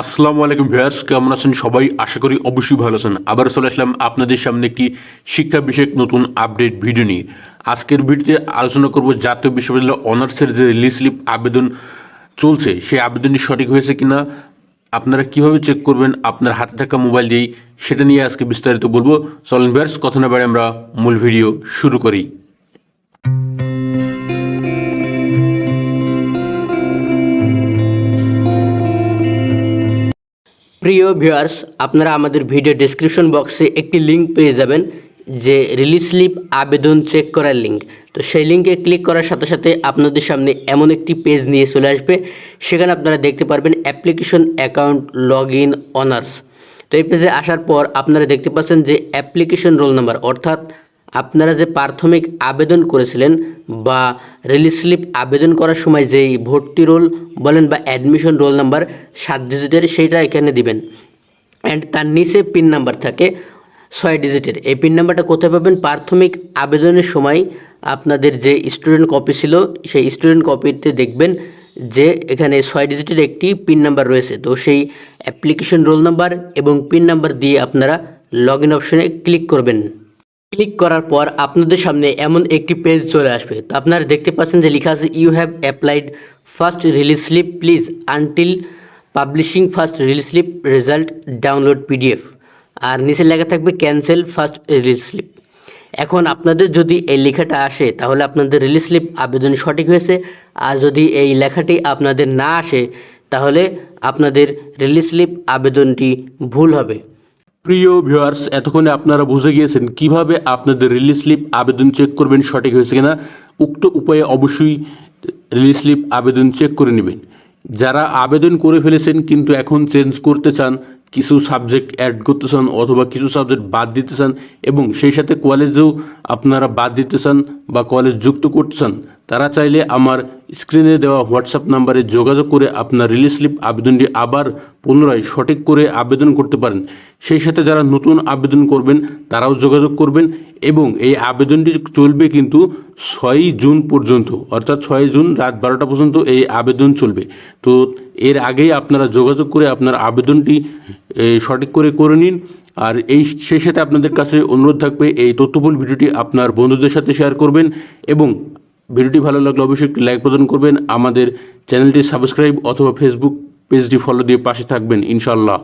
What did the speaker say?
আসসালামু আলাইকুম ভিউয়ার্স, কেমন আছেন সবাই? আশা করি অবশ্যই ভালো আছেন। আবার চলে আসলাম আপনাদের সামনে একটি শিক্ষা বিষয়ক নতুন আপডেট ভিডিও নিয়ে। আজকের ভিডিওতে আলোচনা করব জাতীয় বিশ্ববিদ্যালয় অনার্সের যে রিলিজ স্লিপ আবেদন চলছে, সেই আবেদনটি সঠিক হয়েছে কিনা, আপনারা কীভাবে চেক করবেন, আপনার হাতে থাকা মোবাইল দিয়েই, সেটা নিয়ে আজকে বিস্তারিত বলব। চলেন ভিউয়ার্স, কথা না বাড়ি আমরা মূল ভিডিও শুরু করি। প্রিয় ভিউয়ার্স, আপনারা আমাদের ভিডিও ডেসক্রিপশন বক্সে একটি লিঙ্ক পেয়ে যাবেন, যে রিলিজ স্লিপ আবেদন চেক করার লিঙ্ক তো সেই লিঙ্কে ক্লিক করার সাথে সাথে আপনাদের সামনে এমন একটি পেজ নিয়ে চলে আসবে, সেখানে আপনারা দেখতে পারবেন application account log in honours তো এই পেজে আসার পর আপনারা দেখতে পাচ্ছেন যে অ্যাপ্লিকেশন রোল নাম্বার অর্থাৎ আপনারা যে প্রাথমিক আবেদন করেছিলেন বা রিলিজ স্লিপ আবেদন করার সময় যেই ভর্তি রোল বলেন বা অ্যাডমিশন রোল নাম্বার সাত ডিজিটের সেইটা এখানে দিবেন। অ্যান্ড তার নিচে পিন নাম্বার থাকে ছয় ডিজিটের এই পিন নাম্বারটা কোথায় পাবেন? প্রাথমিক আবেদনের সময় আপনাদের যে স্টুডেন্ট কপি ছিল, সেই স্টুডেন্ট কপিতে দেখবেন যে এখানে ছয় ডিজিটের একটি পিন নাম্বার রয়েছে। তো সেই অ্যাপ্লিকেশন রোল নাম্বার এবং পিন নাম্বার দিয়ে আপনারা লগ ইন অপশনে ক্লিক করবেন। ক্লিক করার পর আপনাদের সামনে এমন একটি পেজ চলে আসবে। তো আপনারা দেখতে পাচ্ছেন যে লেখা আছে you have applied first release slip please until publishing first release slip result download PDF আর নিচে লেখা থাকবে ক্যান্সেল ফার্স্ট রিলিজ স্লিপ এখন আপনাদের যদি এই লেখাটা আসে, তাহলে আপনাদের রিলিজ স্লিপ আবেদন সঠিক হয়েছে। আর যদি এই লেখাটি আপনাদের না আসে, তাহলে আপনাদের রিলিজ স্লিপ আবেদনটি ভুল হবে। প্রিয় ভিউয়ার্স, এতক্ষণে আপনারা বুঝে গিয়েছেন কীভাবে আপনাদের রিলিজ স্লিপ আবেদন চেক করবেন, সঠিক হয়েছে কিনা। উক্ত উপায়ে অবশ্যই রিলিজ স্লিপ আবেদন চেক করে নেবেন। যারা আবেদন করে ফেলেছেন কিন্তু এখন চেঞ্জ করতে চান, কিছু সাবজেক্ট অ্যাড করতে চান অথবা কিছু সাবজেক্ট বাদ দিতে চান এবং সেই সাথে কলেজেও আপনারা বাদ দিতে চান বা কলেজ যুক্ত করতে চান তারা চাইলে আমার স্ক্রিনে দেওয়া হোয়াটসঅ্যাপ নাম্বারে যোগাযোগ করে আপনার রিলিজ স্লিপ আবেদনটি আবার পুনরায় সঠিক করে আবেদন করতে পারেন। সেই সাথে যারা নতুন আবেদন করবেন, তারাও যোগাযোগ করবেন এবং এই আবেদনটি চলবে কিন্তু ছয়ই জুন পর্যন্ত, অর্থাৎ ছয় জুন রাত বারোটা পর্যন্ত এই আবেদন চলবে। তো এর আগেই আপনারা যোগাযোগ করে আপনার আবেদনটি সঠিক করে করে নিন। আর এই সেই সাথে আপনাদের কাছে অনুরোধ থাকবে, এই তথ্যবহুল ভিডিওটি আপনার বন্ধুদের সাথে শেয়ার করবেন এবং ভিডিওটি ভালো লাগলে অবশ্যই একটি লাইক প্রদান করবেন। আমাদের চ্যানেলটি সাবস্ক্রাইব অথবা ফেসবুক পেজটি ফলো দিয়ে পাশে থাকবেন ইনশাল্লাহ